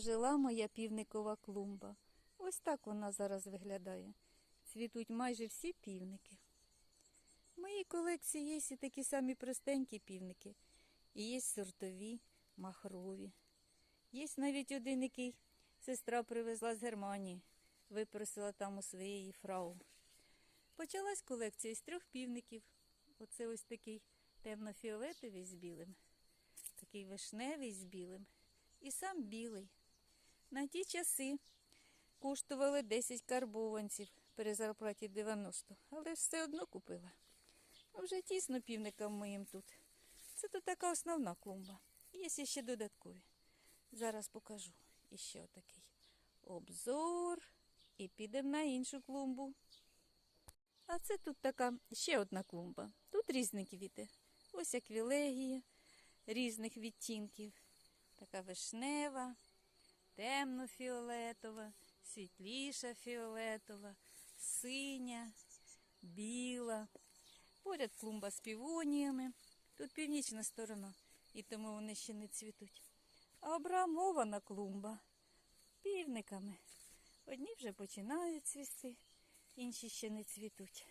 ожила моя півникова клумба. Ось так вона зараз виглядає. Цвітуть майже всі півники. В моїй колекції є і такі самі простенькі півники, і є сортові, махрові. Є навіть один, який сестра привезла з Германії, випросила там у своєї фрау. Почалась колекція з трьох півників. Оце ось такий темно-фіолетовий з білим, такий вишневий з білим і сам білий. На ті часи коштували 10 карбованців при зарплаті 90, але все одно купила. Вже тісно півникам моїм тут. Це тут така основна клумба. Є ще додаткові. Зараз покажу. І ще отакий обзор. І підемо на іншу клумбу. А це тут така ще одна клумба. Тут різні квіти. Ось аквілегія різних відтінків. Така вишнева, темно-фіолетова, світліша фіолетова, синя, біла. Поряд клумба з півоніями. Тут північна сторона, і тому вони ще не цвітуть. А обрамована клумба півниками. Одні вже починають цвісти, інші ще не цвітуть.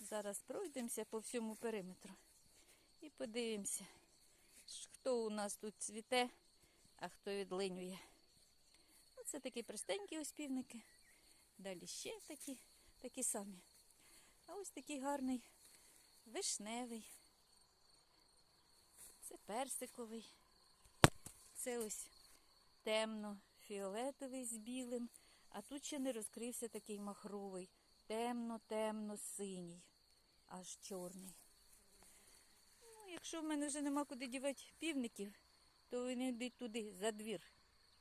Зараз пройдемося по всьому периметру і подивимося, хто у нас тут цвіте, а хто відлинює. Оце такі простенькі ось півники. Далі ще такі, такі самі. А ось такий гарний вишневий. Це персиковий. Це ось темно-фіолетовий з білим, а тут ще не розкрився такий махровий, темно-темно-синій, аж чорний. Якщо в мене вже нема куди дівати півників, то вони йдуть туди, за двір,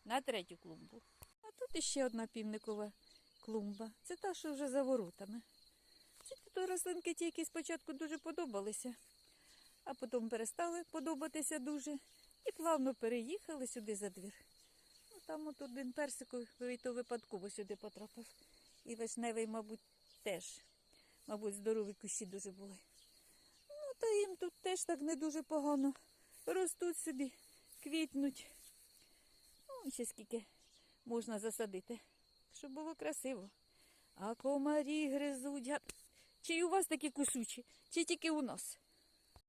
на третю клумбу. А тут іще одна півникова клумба. Це та, що вже за воротами. Ці тут рослинки ті, які спочатку дуже подобалися, а потім перестали подобатися дуже і плавно переїхали сюди за двір. Ну, там от один персиковий то випадково сюди потрапив. І вишневий, мабуть, теж. Мабуть, здорові кущі дуже були. Та їм тут теж так не дуже погано. Ростуть собі, квітнуть. Ну, ще скільки можна засадити, щоб було красиво. А комарі гризуть. Чи у вас такі кусучі, чи тільки у нас?